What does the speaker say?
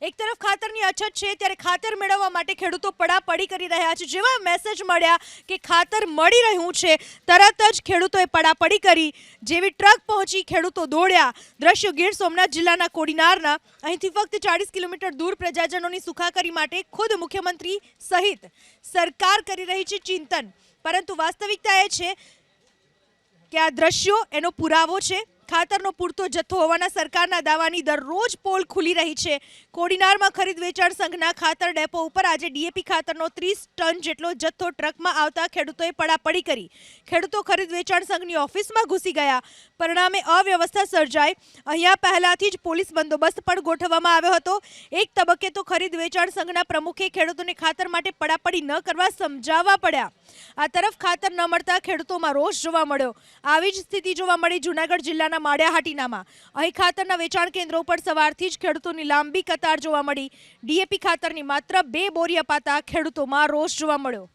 એક તરફ ખાતરની અછત છે, ત્યારે ખાતર મેળવવા માટે ખેડૂતો પડાપડી કરી રહ્યા છે. જેવા મેસેજ મળ્યા કે ખાતર મળી રહ્યું છે, તરત જ ખેડૂતોએ પડાપડી કરી. જેવી ટ્રક પહોંચી, ખેડૂતો દોડ્યા. દ્રશ્યો ગીર સોમનાથ જિલ્લાના કોડીનારના. અહીંથી ફક્ત ચાળીસ કિલોમીટર દૂર પ્રજાજનોની સુખાકારી માટે ખુદ મુખ્યમંત્રી સહિત સરકાર કરી રહી છે ચિંતન. પરંતુ વાસ્તવિકતા એ છે કે આ દ્રશ્યો એનો પુરાવો છે. ખાતરનો પૂરતો જથ્થો હોવાના સરકારના દાવાની દરરોજ પોલ ખુલી રહી છે. કોડીનારમાં ખરીદ વેચાણ સંઘના ખાતર ડેપો ઉપર આજે ડીએપી ખાતરનો ત્રીસ ટન જેટલો જથ્થો ટ્રકમાં આવતા ખેડૂતોએ પડાપડી કરી. ખેડૂતો ખરીદ વેચાણ સંઘની ઓફિસમાં ઘૂસી ગયા. પરિણામે અવ્યવસ્થા સર્જાઈ. અહીંયા પહેલાથી જ પોલીસ બંદોબસ્ત પણ ગોઠવવામાં આવ્યો હતો. એક તબક્કે તો ખરીદ વેચાણ સંઘના પ્રમુખે ખેડૂતોને ખાતર માટે પડાપડી ન કરવા સમજાવવા પડ્યા. આ તરફ ખાતર ન મળતા ખેડૂતોમાં રોષ જોવા મળ્યો. આવી જ સ્થિતિ જોવા મળી જુનાગઢ જિલ્લાના માળિયાહાટીનામાં. અહીં ખાતરના વેચાણ કેન્દ્રો પર સવારથી જ ખેડૂતોની લાંબી કતાર જોવા મળી. ડીએપી ખાતરની માત્ર બે બોરી અપાતા ખેડૂતોમાં રોષ જોવા મળ્યો.